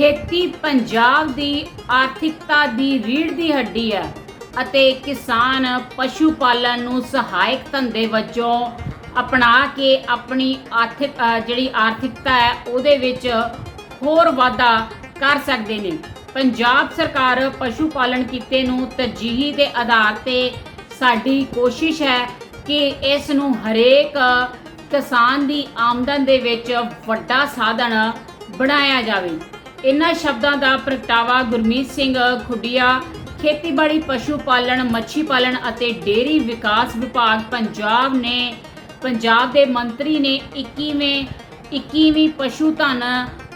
ਖੇਤੀ ਪੰਜਾਬ ਦੀ ਆਰਥਿਕਤਾ ਦੀ ਰੀੜ੍ਹ ਦੀ ਹੱਡੀ ਹੈ ਅਤੇ ਕਿਸਾਨ ਪਸ਼ੂ ਪਾਲਣ ਨੂੰ ਸਹਾਇਕ ਧੰਦੇ ਵਜੋਂ ਅਪਣਾ ਕੇ ਆਪਣੀ ਆਰਥਿਕ ਜਿਹੜੀ ਆਰਥਿਕਤਾ ਹੈ, ਉਹਦੇ ਵਿੱਚ ਹੋਰ ਵਾਧਾ ਕਰ ਸਕਦੇ ਨੇ। ਪੰਜਾਬ ਸਰਕਾਰ ਪਸ਼ੂ ਪਾਲਣ ਕਿੱਤੇ ਨੂੰ ਤਰਜੀਹੀ ਦੇ ਆਧਾਰ ਤੇ ਸਾਡੀ ਕੋਸ਼ਿਸ਼ ਹੈ ਕਿ ਇਸ ਨੂੰ ਹਰੇਕ ਕਿਸਾਨ ਦੀ ਆਮਦਨ ਦੇ ਵਿੱਚ ਵੱਡਾ ਸਾਧਨ ਬਣਾਇਆ ਜਾਵੇ। ਇਨ੍ਹਾਂ ਸ਼ਬਦਾਂ ਦਾ ਪ੍ਰਗਟਾਵਾ ਗੁਰਮੀਤ ਸਿੰਘ ਖੁੱਡੀਆ, ਖੇਤੀਬਾੜੀ ਪਸ਼ੂ ਪਾਲਣ, ਮੱਛੀ ਪਾਲਣ ਅਤੇ ਡੇਅਰੀ ਵਿਕਾਸ ਵਿਭਾਗ ਪੰਜਾਬ ਨੇ, ਪੰਜਾਬ ਦੇ ਮੰਤਰੀ ਨੇ 21ਵੇਂ 21ਵੀਂ ਪਸ਼ੂ ਧਨ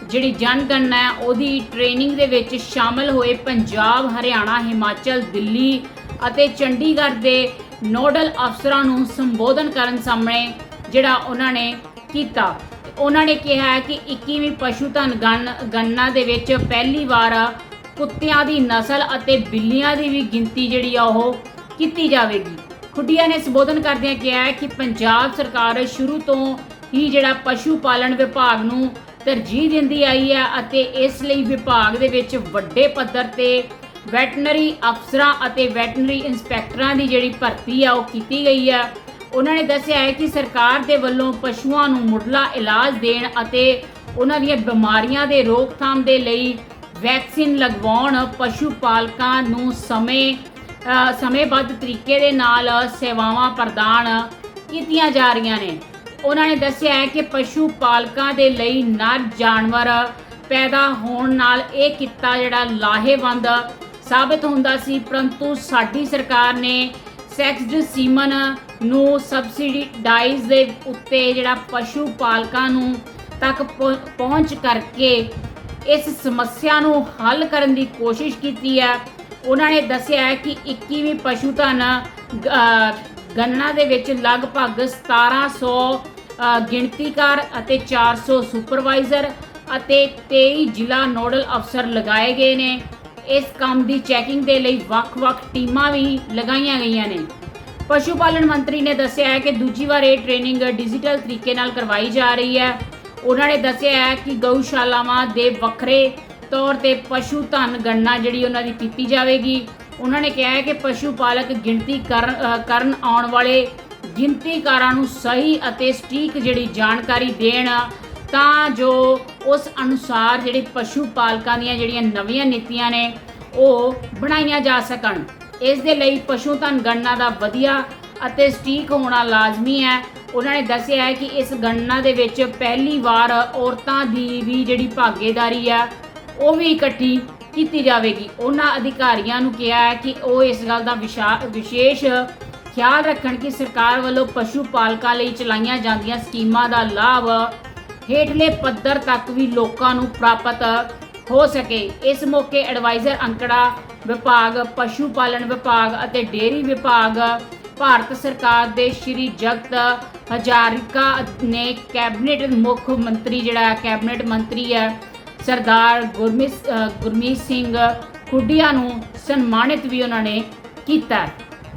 ਜਿਹੜੀ ਜਨਗਣਨਾ ਹੈ, ਉਹਦੀ ਟ੍ਰੇਨਿੰਗ ਦੇ ਵਿੱਚ ਸ਼ਾਮਲ ਹੋਏ ਪੰਜਾਬ, ਹਰਿਆਣਾ, ਹਿਮਾਚਲ, ਦਿੱਲੀ ਅਤੇ ਚੰਡੀਗੜ੍ਹ ਦੇ ਨੋਡਲ ਅਫਸਰਾਂ ਨੂੰ ਸੰਬੋਧਨ ਕਰਨ ਸਾਹਮਣੇ ਜਿਹੜਾ ਉਹਨਾਂ ਨੇ ਕੀਤਾ। ਉਹਨਾਂ ਨੇ ਕਿਹਾ ਕਿ 21ਵੀਂ ਪਸ਼ੂ ਧਨ ਗਣ ਗਣਨਾ ਦੇ ਵਿੱਚ ਪਹਿਲੀ ਵਾਰ ਕੁੱਤਿਆਂ ਦੀ ਨਸਲ ਅਤੇ ਬਿੱਲੀਆਂ ਦੀ ਵੀ ਗਿਣਤੀ ਜਿਹੜੀ ਆ ਉਹ ਕੀਤੀ ਜਾਵੇਗੀ। ਖੁੱਡੀਆਂ ਨੇ ਸੰਬੋਧਨ ਕਰਦਿਆਂ ਕਿਹਾ ਕਿ ਪੰਜਾਬ ਸਰਕਾਰ ਸ਼ੁਰੂ ਤੋਂ ਹੀ ਜਿਹੜਾ ਪਸ਼ੂ ਪਾਲਣ ਵਿਭਾਗ ਨੂੰ ਤਰਜੀਹ ਦਿੰਦੀ ਆਈ ਹੈ ਅਤੇ ਇਸ ਲਈ ਵਿਭਾਗ ਦੇ ਵਿੱਚ ਵੱਡੇ ਪੱਧਰ ਤੇ ਵੈਟਨਰੀ ਅਫਸਰਾਂ ਅਤੇ ਵੈਟਨਰੀ ਇੰਸਪੈਕਟਰਾਂ ਦੀ ਜਿਹੜੀ ਭਰਤੀ ਆ ਉਹ ਕੀਤੀ ਗਈ ਆ। ਉਹਨਾਂ ਨੇ ਦੱਸਿਆ ਹੈ ਕਿ ਸਰਕਾਰ ਦੇ ਵੱਲੋਂ ਪਸ਼ੂਆਂ ਨੂੰ ਮੁੱਢਲਾ ਇਲਾਜ ਦੇਣ ਅਤੇ ਉਹਨਾਂ ਦੀਆਂ ਬਿਮਾਰੀਆਂ ਦੇ ਰੋਕਥਾਮ ਦੇ ਲਈ ਵੈਕਸੀਨ ਲਗਵਾਉਣ ਪਸ਼ੂ ਪਾਲਕਾਂ ਨੂੰ ਸਮੇਂ ਸਮੇਂਬੱਧ ਤਰੀਕੇ ਦੇ ਨਾਲ ਸੇਵਾਵਾਂ ਪ੍ਰਦਾਨ ਕੀਤੀਆਂ ਜਾ ਰਹੀਆਂ ਨੇ। ਉਹਨਾਂ ਨੇ ਦੱਸਿਆ ਹੈ ਕਿ ਪਸ਼ੂ ਪਾਲਕਾਂ ਦੇ ਲਈ ਨਰ ਜਾਨਵਰ ਪੈਦਾ ਹੋਣ ਨਾਲ ਇਹ ਕਿੱਤਾ ਜਿਹੜਾ ਲਾਹੇਵੰਦ ਸਾਬਤ ਹੁੰਦਾ ਸੀ, ਪਰੰਤੂ ਸਾਡੀ ਸਰਕਾਰ ਨੇ ਸੈਕਸਡ ਸੀਮਨ ਨੂੰ ਸਬਸਿਡੀ ਸਬਸਿਡੀਡਾਈਜ਼ ਦੇ ਉੱਤੇ ਜਿਹੜਾ ਪਸ਼ੂ ਪਾਲਕਾਂ ਨੂੰ ਤੱਕ ਪਹੁੰ- ਪਹੁੰਚ ਕਰਕੇ ਇਸ ਸਮੱਸਿਆ ਨੂੰ ਹੱਲ ਕਰਨ ਦੀ ਕੋਸ਼ਿਸ਼ ਕੀਤੀ ਹੈ। ਉਹਨਾਂ ਨੇ ਦੱਸਿਆ ਹੈ ਕਿ 21ਵੀਂ ਪਸ਼ੂ ਧਨ ਅ, ਗਣਨਾ ਦੇ ਵਿੱਚ ਲਗਭਗ 1700 ਅ, ਗਿਣਤੀਕਾਰ ਅਤੇ 400 ਸੁਪਰਵਾਈਜ਼ਰ ਅਤੇ 23 ਜ਼ਿਲ੍ਹਾ ਨੋਡਲ ਅਫਸਰ ਲਗਾਏ ਗਏ ਨੇ। ਇਸ ਕੰਮ ਦੀ ਚੈਕਿੰਗ ਦੇ ਲਈ ਵੱਖ-ਵੱਖ ਟੀਮਾਂ ਵੀ ਲਗਾਈਆਂ ਗਈਆਂ ਨੇ। ਪਸ਼ੂ ਪਾਲਣ ਮੰਤਰੀ ਨੇ ਦੱਸਿਆ ਹੈ ਕਿ ਦੂਜੀ ਵਾਰ ਇਹ ਟ੍ਰੇਨਿੰਗ ਡਿਜੀਟਲ ਤਰੀਕੇ ਨਾਲ ਕਰਵਾਈ ਜਾ ਰਹੀ ਹੈ। ਉਹਨਾਂ ਨੇ ਦੱਸਿਆ ਹੈ ਕਿ ਗਊਸ਼ਾਲਾਵਾਂ ਦੇ ਵੱਖਰੇ ਤੌਰ ਤੇ ਪਸ਼ੂ ਧਨ ਗਣਨਾ ਜਿਹੜੀ ਉਹਨਾਂ ਦੀ ਕੀਤੀ ਜਾਵੇਗੀ। ਉਹਨਾਂ ਨੇ ਕਿਹਾ ਹੈ ਕਿ ਪਸ਼ੂ ਪਾਲਕ ਗਿਣਤੀ ਕਰਨ ਆਉਣ ਵਾਲੇ ਗਿਣਤੀਕਾਰਾਂ ਨੂੰ ਸਹੀ ਅਤੇ ਸਟੀਕ ਜਿਹੜੀ ਜਾਣਕਾਰੀ ਦੇਣ, ਤਾਂ ਜੋ ਉਸ ਅਨੁਸਾਰ ਜਿਹੜੇ ਪਸ਼ੂ ਪਾਲਕਾਂ ਦੀਆਂ ਜਿਹੜੀਆਂ ਨਵੀਆਂ ਨੀਤੀਆਂ ਨੇ, ਉਹ ਬਣਾਈਆਂ ਜਾ ਸਕਣ। ਇਸ ਦੇ ਲਈ ਪਸ਼ੂ ਧਨ ਗਣਨਾ ਦਾ ਵਧੀਆ ਅਤੇ ਸਟੀਕ ਹੋਣਾ ਲਾਜ਼ਮੀ ਹੈ। ਉਹਨਾਂ ਨੇ ਦੱਸਿਆ ਹੈ ਕਿ ਇਸ ਗਣਨਾ ਦੇ ਵਿੱਚ ਪਹਿਲੀ ਵਾਰ ਔਰਤਾਂ ਦੀ ਵੀ ਜਿਹੜੀ ਭਾਗੀਦਾਰੀ ਹੈ ਉਹ ਵੀ ਇਕੱਠੀ ਕੀਤੀ ਜਾਵੇਗੀ। ਉਹਨਾਂ ਅਧਿਕਾਰੀਆਂ ਨੂੰ ਕਿਹਾ ਹੈ ਕਿ ਉਹ ਇਸ ਗੱਲ ਦਾ ਵਿਸ਼ਾ- ਵਿਸ਼ੇਸ਼ ਖਿਆਲ ਰੱਖਣ ਕਿ ਸਰਕਾਰ ਵੱਲੋਂ ਪਸ਼ੂ ਪਾਲਕਾਂ ਲਈ ਚਲਾਈਆਂ ਜਾਂਦੀਆਂ ਸਕੀਮਾਂ ਦਾ ਲਾਭ ਹੇਠਲੇ ਪੱਧਰ ਤੱਕ ਵੀ ਲੋਕਾਂ ਨੂੰ ਪ੍ਰਾਪਤ ਹੋ ਸਕੇ। ਇਸ ਮੌਕੇ ਐਡਵਾਈਜ਼ਰ ਅੰਕੜਾ ਵਿਭਾਗ, ਪਸ਼ੂ ਪਾਲਣ ਵਿਭਾਗ ਅਤੇ ਡੇਅਰੀ ਵਿਭਾਗ ਭਾਰਤ ਸਰਕਾਰ ਦੇ ਸ਼੍ਰੀ ਜਗਤ ਹਜ਼ਾਰਿਕਾ ਨੇ ਕੈਬਨਿਟ ਮੁੱਖ ਮੰਤਰੀ ਜਿਹੜਾ ਕੈਬਨਿਟ ਮੰਤਰੀ ਹੈ, ਸਰਦਾਰ ਗੁਰਮੀਤ ਗੁਰਮੀਤ ਸਿੰਘ ਖੁੱਡੀਆਂ ਨੂੰ ਸਨਮਾਨਿਤ ਵੀ ਉਹਨਾਂ ਨੇ ਕੀਤਾ